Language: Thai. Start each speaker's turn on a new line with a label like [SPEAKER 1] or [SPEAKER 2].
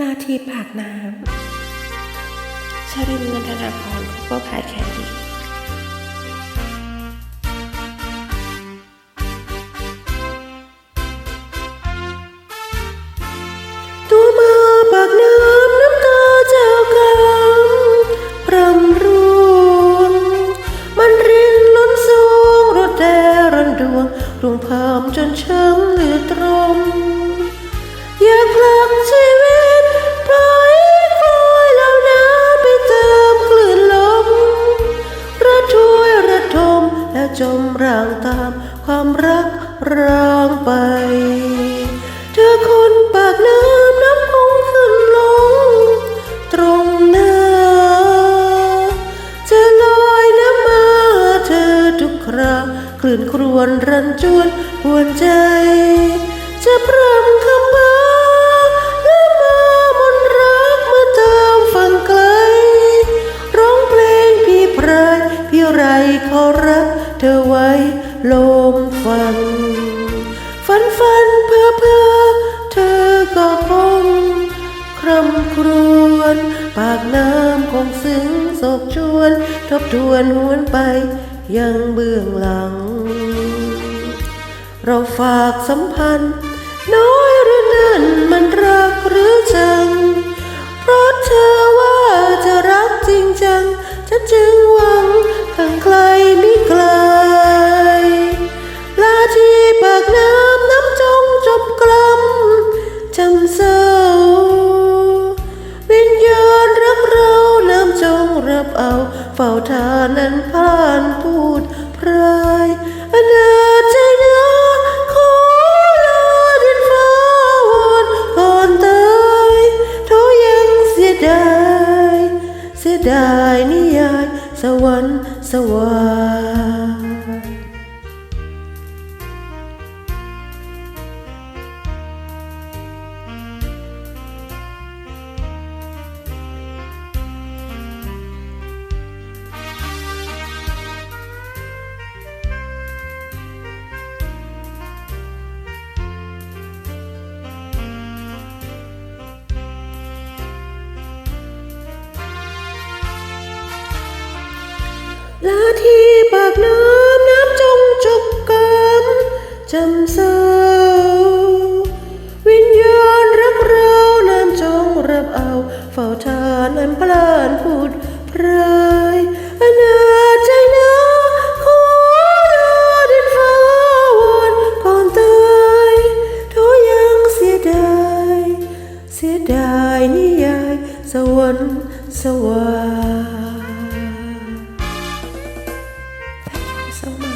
[SPEAKER 1] ลาทีปากน้ำชรินนันทนาพรก็พายแคนดี้ตัวมาปากน้ำน้ำตาเจ้ากำพรำร่วง มันรินล้นสูงรถแดรันดวงดวงพามจนช้ำเหลือตรม จมร่างตามความรักร้างไป เธอคนปากน้ำน้ำคงขึ้นลง ตรงหน้า จะลอยน้ำมาเธอทุกคราคลื่นครวนรันจวนหวนใจ จะพรำค ธอไว้ลมฟังฝันฝันเพื่อเพื่อเธอก็คงครำครวญปากน้ำคงซึ้งโศกชวน ทบทวนหวนไปยังเบื้องหลัง เราฝากสัมพันธ์ น้อยหรือนั่นมันรักหรือชังเพราะเธอว่าานพูดพรายอนาใจนะขอลาดินฟ้าวอนก่อนตายเท่ายังเสียดาย เสียดายนิยาย สวรรค์สวรร ลาที่ปากน้ำน้ำจงจบกันจำเศร้าวิญญาณรักเราน้ำจงรับเอา เฝ้าทานอันพลานพูดพรายอนาใจนะขอลาดินฟ้าวอนก่อนตายโทยังเสียดาย เสียดายนิยาย สวรรค์สวรรค์ so much.